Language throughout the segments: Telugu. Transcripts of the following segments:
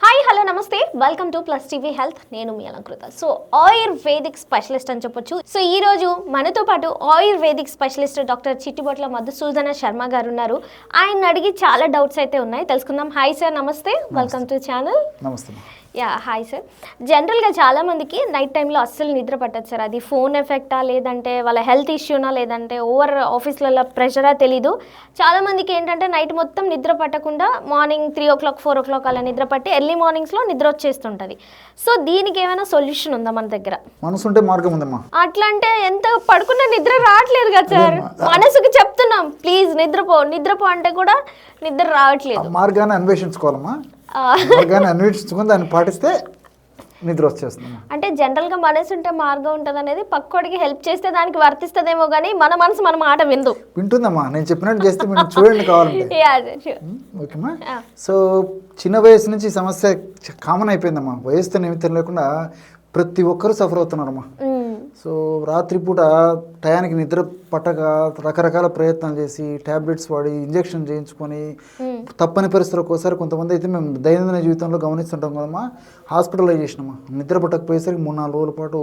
నమస్తే. Welcome to plus TV health నేను మీ అలంకృత. సో ఆయుర్వేదిక్ స్పెషలిస్ట్ అని చెప్పొచ్చు. సో ఈ రోజు మనతో పాటు ayurvedic specialist doctor Chittibotla Madhusudana Sharma garu ఉన్నారు. ఆయన అడిగి చాలా డౌట్స్ అయితే ఉన్నాయి. తెలుసుకుందాం. హాయ్ సార్ నమస్తే. వెల్కమ్ టు ఛానల్ నమస్తే. యా హాయ్ సార్ జనరల్గా చాలా మందికి నైట్ టైంలో అస్సలు నిద్ర పట్టదు సార్ అది ఫోన్ ఎఫెక్టా లేదంటే వాళ్ళ హెల్త్ ఇష్యూనా లేదంటే ఓవర్ ఆఫీస్లలో ప్రెషరా తెలీదు. చాలా మందికి ఏంటంటే నైట్ మొత్తం నిద్ర పట్టకుండా morning three o'clock four o'clock అలా నిద్ర పట్టి ఎర్లీ మార్నింగ్స్లో నిద్ర వచ్చేస్తుంటుంది. సో దీనికి ఏమైనా సొల్యూషన్ ఉందా మన దగ్గర? మనసు ఉంటే మార్గం ఉందమ్మా. అట్లా అంటే ఎంత పడుకున్న నిద్ర రావట్లేదు కదా సార్. మనసుకి చెప్తున్నాం ప్లీజ్ నిద్రపో నిద్రపో అంటే కూడా నిద్ర రావట్లేదు. మార్గాన్ని అన్వేషించుకోవాలమ్మా. మార్గాన్ని అన్వేషించుకొని దాన్ని పాటిస్తే నిద్ర వచ్చేస్తుందమ్మా అంటే జనరల్గా మనసు ఉంటే మార్గం ఉంటుంది అనేది పక్కోడికి హెల్ప్ చేస్తే దానికి వర్తిస్తుందేమో కానీ మన మనసు మన మాట విందు. వింటుందమ్మా నేను చెప్పినట్టు చేస్తే మీరు చూడండి కావాలంటే. ఆ. సో చిన్న వయసు నుంచి సమస్య కామన్ అయిపోయిందమ్మా. వయసుతో నిమిత్తం లేకుండా ప్రతి ఒక్కరూ సఫర్ అవుతున్నారమ్మా. మ్మ్. సో రాత్రిపూట టయానికి నిద్ర పట్టక రకరకాల ప్రయత్నాలు చేసి ట్యాబ్లెట్స్ వాడి ఇంజెక్షన్ చేయించుకొని తప్పని పరిస్థితులు ఒక్కోసారి కొంతమంది అయితే మేము దైనందిన జీవితంలో గమనిస్తుంటాం కదమ్మా హాస్పిటలైజేషన్ అమ్మా నిద్ర పట్టకపోయేసరికి మూడు నాలుగు రోజుల పాటు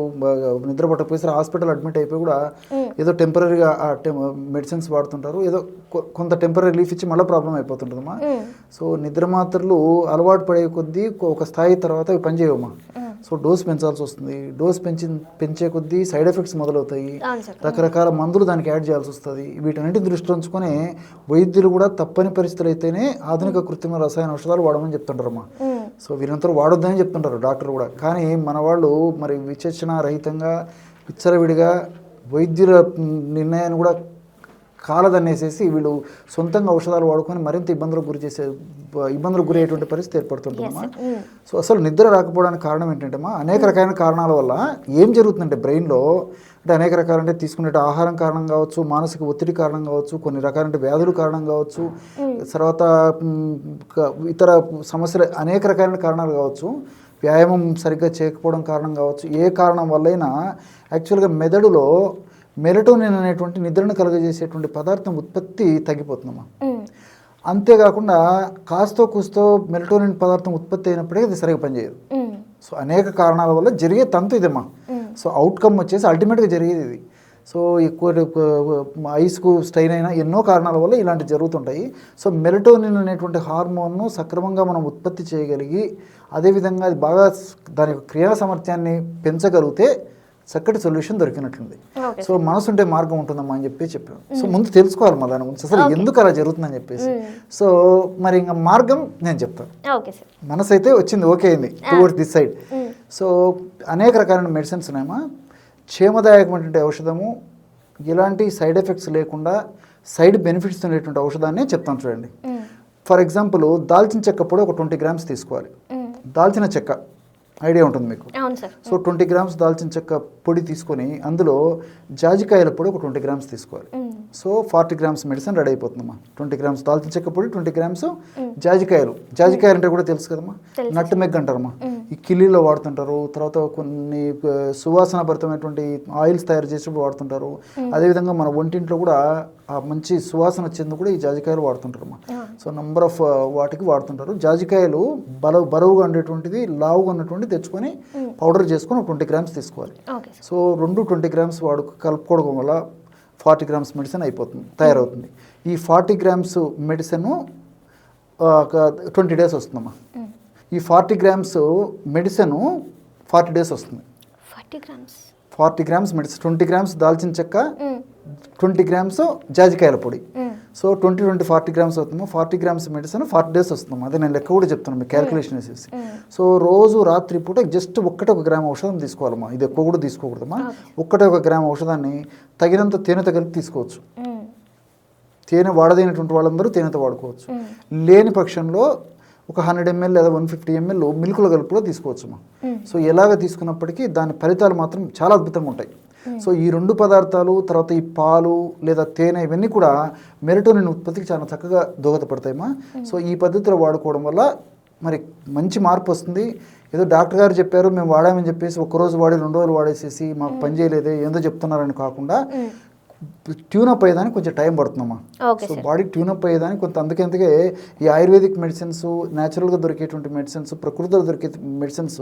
నిద్ర పట్టకపోయేసరికి హాస్పిటల్ అడ్మిట్ అయిపోయి కూడా ఏదో టెంపరీగా మెడిసిన్స్ వాడుతుంటారు. ఏదో కొంత టెంపరీ రిలీఫ్ ఇచ్చి మళ్ళీ ప్రాబ్లం అయిపోతుంటుందమ్మా. మ్మ్. సో నిద్ర మాత్రలు అలవాటు పడే కొద్దీ ఒక స్థాయి తర్వాత అవి పనిచేయవమ్మా. సో డోస్ పెంచాల్సి వస్తుంది. డోస్ పెంచి పెంచే కొద్దీ సైడ్ ఎఫెక్ట్స్ మొదలవుతాయి. రకరకాల మందులు దానికి యాడ్ చేయాల్సి వస్తుంది. వీటన్నిటిని దృష్టిలో ఉంచుకొని వైద్యులు కూడా తప్పని పరిస్థితులు అయితేనే ఆధునిక కృత్రిమ రసాయన ఔషధాలు వాడమని చెప్తుంటారమ్మా. మ్మ్. సో వీరంతా వాడొద్దని చెప్తుంటారు డాక్టర్ కూడా. కానీ మన వాళ్ళు మరి విచక్షణ రహితంగా విచ్చలవిడిగా వైద్యుల నిర్ణయాన్ని కూడా కాలదన్నేసేసి వీళ్ళు సొంతంగా ఔషధాలు వాడుకొని మరింత ఇబ్బందులకు గురి చేసే ఇబ్బందులకు గురయ్యేటువంటి పరిస్థితి ఏర్పడుతుంటుందమ్మా మ్మ్. సో అసలు నిద్ర రాకపోవడానికి కారణం ఏంటంటే అమ్మా అనేక రకాలైన కారణాల వల్ల ఏం జరుగుతుందంటే బ్రెయిన్లో అంటే అనేక రకాలంటే తీసుకునే ఆహారం కారణం కావచ్చు మానసిక ఒత్తిడి కారణం కావచ్చు కొన్ని రకాలంటే వ్యాధులు కారణం కావచ్చు తర్వాత మ్, క- ఇతర సమస్యలు అనేక రకాలైన కారణాలు కావచ్చు వ్యాయామం సరిగ్గా చేయకపోవడం కారణం కావచ్చు ఏ కారణం వల్లైనా యాక్చువల్గా మెదడులో మెలటోనిన్ అనేటువంటి నిద్రను కలుగజేసేటువంటి పదార్థం ఉత్పత్తి తగ్గిపోతుందమ్మా మ్మ్. అంతేకాకుండా కాస్తో కూస్తో మెలటోనిన్ పదార్థం ఉత్పత్తి అయినప్పుడే అది సరిగా పనిచేయదు. సో అనేక కారణాల వల్ల జరిగే తంతు ఇదమ్మా మ్మ్. సో అవుట్కమ్ వచ్చేసి అల్టిమేట్గా జరిగేది ఇది సో ఎక్కువ ఐస్కు స్ట్రైన్ అయినా ఎన్నో కారణాల వల్ల ఇలాంటివి జరుగుతుంటాయి సో మెలటోనిన్ అనేటువంటి హార్మోన్ను సక్రమంగా మనం ఉత్పత్తి చేయగలిగి అదేవిధంగా అది బాగా దాని యొక్క క్రియా సామర్థ్యాన్ని పెంచగలిగితే చక్కటి సొల్యూషన్ దొరికినట్లుంది. సో మనసు ఉంటే మార్గం ఉంటుందమ్మా అని చెప్పి చెప్పాను. సో ముందు తెలుసుకోవాలి మళ్ళీ దాని గురించి అసలు ఎందుకు అలా జరుగుతుందని చెప్పేసి. సో మరి ఇంకా మార్గం నేను చెప్తాను. మనసు అయితే వచ్చింది ఓకే అయింది. Towards this side. సో అనేక రకాలైన మెడిసిన్స్ ఉన్నాయమ్మా క్షేమదాయకమైనటువంటి ఔషధము ఎలాంటి సైడ్ ఎఫెక్ట్స్ లేకుండా సైడ్ బెనిఫిట్స్ ఉండేటువంటి ఔషధాన్ని చెప్తాను చూడండి. ఫర్ ఎగ్జాంపుల్ దాల్చిన చెక్క పొడి ఒక ట్వంటీ గ్రామ్స్ తీసుకోవాలి. దాల్చిన చెక్క. ఐడియా ఉంటుంది మీకు. సో ట్వంటీ గ్రామ్స్ దాల్చిన చెక్క పొడి తీసుకొని అందులో జాజికాయల పొడి ఒక ట్వంటీ గ్రామ్స్ తీసుకోవాలి. So forty grams medicine ready అయిపోతుందమ్మా. Twenty grams దాల్చిన చెక్క పొడి ట్వంటీ గ్రామ్స్ జాజికాయలు. జాజికాయలు అంటే కూడా తెలుసు కదమ్మా. నట్టు మెగ్ అంటారమ్మా. మ్మ్. ఈ కిల్లీలో వాడుతుంటారు. తర్వాత కొన్ని సువాసన భరితమైనటువంటి ఆయిల్స్ తయారు చేసేటప్పుడు వాడుతుంటారు. అదేవిధంగా మన ఒంటింట్లో కూడా ఆ మంచి సువాసన వచ్చేందుకు కూడా ఈ జాజికాయలు వాడుతుంటారమ్మా. సో నంబర్ ఆఫ్ వాటికి వాడుతుంటారు. జాజికాయలు బల బరువుగా ఉండేటువంటిది లావుగా ఉన్నటువంటి తెచ్చుకొని పౌడర్ చేసుకొని ఒక ట్వంటీ గ్రామ్స్ తీసుకోవాలి. సో రెండు ట్వంటీ గ్రామ్స్ వాడు కలుపుకోవడం వల్ల ఫార్టీ గ్రామ్స్ మెడిసిన్ అయిపోతుంది తయారవుతుంది. ఈ forty grams medicine twenty days వస్తుందమ్మా. మ్మ్. ఈ forty grams medicine forty days వస్తుంది. Forty grams? Forty grams medicine twenty grams దాల్చిన చెక్క. ట్వంటీ గ్రామ్స్ జాజికాయల పొడి. So twenty twenty forty grams అవుతుందో forty grams medicine forty days వస్తుందమ్మా అదే నేను లెక్క కూడా చెప్తున్నాను మీకు క్యాలిక్యులేషన్ వేసేసి. మ్మ్. సో రోజు రాత్రి పూట జస్ట్ ఒక్కటే ఒక గ్రామ్ ఔషధం తీసుకోవాలమ్మా. ఇది ఎక్కువ కూడా తీసుకోకూడదమ్మా. ఒక్కటే ఒక గ్రామ్ ఔషధాన్ని తగినంత తేనెతో కలిపి తీసుకోవచ్చు. మ్మ్. తేనె వాడదైనటువంటి వాళ్ళందరూ తేనెతో వాడుకోవచ్చు. మ్మ్. లేని పక్షంలో ఒక హండ్రెడ్ ఎంఎల్ లేదా వన్ ఫిఫ్టీ ఎంఎల్ మిల్క్లో కలిపి కూడా తీసుకోవచ్చు అమ్మా మ్మ్. సో ఎలాగ తీసుకున్నప్పటికీ దాని ఫలితాలు మాత్రం చాలా అద్భుతంగా ఉంటాయి. సో ఈ రెండు పదార్థాలు తర్వాత ఈ పాలు లేదా తేనె ఇవన్నీ కూడా మెరటోనిన్ ఉత్పత్తికి చాలా చక్కగా దోహదపడతాయమ్మా. సో ఈ పద్ధతిలో వాడుకోవడం వల్ల మరి మంచి మార్పు వస్తుంది. ఏదో డాక్టర్ గారు చెప్పారు మేము వాడామని చెప్పేసి ఒక రోజు వాడి రెండు రోజులు వాడేసేసి మాకు పని చేయలేదే ఏందో చెప్తున్నారని కాకుండా ట్యూనప్ అయ్యేదానికి కొంచెం టైం పడుతుందమ్మా. సో బాడీ ట్యూనప్ అయ్యేదానికి కొంత అందుకే ఈ ఆయుర్వేదిక్ మెడిసిన్స్ న్యాచురల్గా దొరికేటువంటి మెడిసిన్స్ ప్రకృతిలో దొరికే మెడిసిన్స్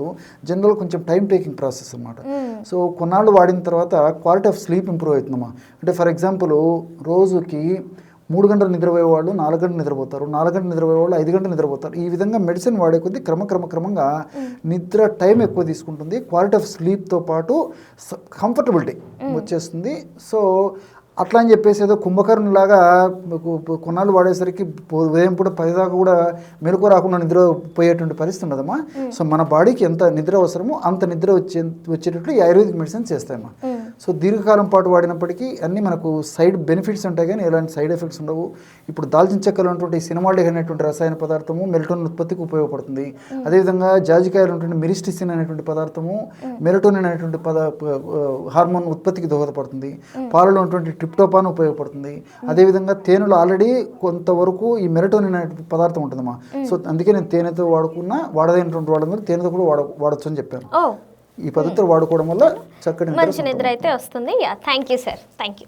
జనరల్ కొంచెం టైం టేకింగ్ ప్రాసెస్ అనమాట సో కొన్నాళ్ళు వాడిన తర్వాత క్వాలిటీ ఆఫ్ స్లీప్ ఇంప్రూవ్ అవుతుందమ్మా. అంటే ఫర్ ఎగ్జాంపుల్ రోజుకి మూడు గంటలు నిద్రపోయే వాళ్ళు నాలుగు గంటలు నిద్రపోతారు నాలుగు గంటలు నిద్రపోయే వాళ్ళు ఐదు గంటలు నిద్రపోతారు. ఈ విధంగా మెడిసిన్ వాడే కొద్దీ క్రమక్రమ క్రమంగా నిద్ర టైం ఎక్కువ తీసుకుంటుంది. క్వాలిటీ ఆఫ్ స్లీప్తో పాటు కంఫర్టబిలిటీ వచ్చేస్తుంది. సో అట్లా అని చెప్పేసి ఏదో కుంభకర్ణులాగా లాగా కొన్నాళ్ళు వాడేసరికి ఉదయం పూట పది దాకా కూడా మెలకు రాకుండా నిద్ర పోయేటువంటి పరిస్థితి ఉండదమ్మా సో మన బాడీకి ఎంత నిద్ర అవసరమో అంత నిద్ర వచ్చే వచ్చేటట్లు ఆయుర్వేదిక్ మెడిసిన్స్ చేస్తాయమ్మా. సో దీర్ఘకాలం పాటు వాడినప్పటికీ అన్నీ మనకు సైడ్ బెనిఫిట్స్ ఉంటాయి కానీ ఎలాంటి సైడ్ ఎఫెక్ట్స్ ఉండవు. ఇప్పుడు దాల్చిన చెక్కలు ఉన్నటువంటి సినిమాల్డిక్ అనేటువంటి రసాయన పదార్థము మెలటోనిన్ ఉత్పత్తికి ఉపయోగపడుతుంది. అదేవిధంగా జాజికాయలు ఉన్నటువంటి మిరిస్టిసిన్ అనేటువంటి పదార్థము మెలటోనిన్ అనేటువంటి పద హార్మోన్ ఉత్పత్తికి దోహదపడుతుంది. పాలలో ఉన్నటువంటి ట్రిప్టోపాన్ ఉపయోగపడుతుంది. అదేవిధంగా తేనెలో ఆల్రెడీ కొంతవరకు ఈ మెలటోనిన్ అనే పదార్థం ఉంటుందమ్మా. సో అందుకే నేను తేనెతో వాడుకున్నా వాడదైనటువంటి వాళ్ళందరూ తేనెతో కూడా వాడ వాడచ్చు అని చెప్పాను ఈ పద్ధతులు వాడుకోవడం వల్ల చక్కటి మంచి నిద్ర అయితే వస్తుంది. Thank you sir thank you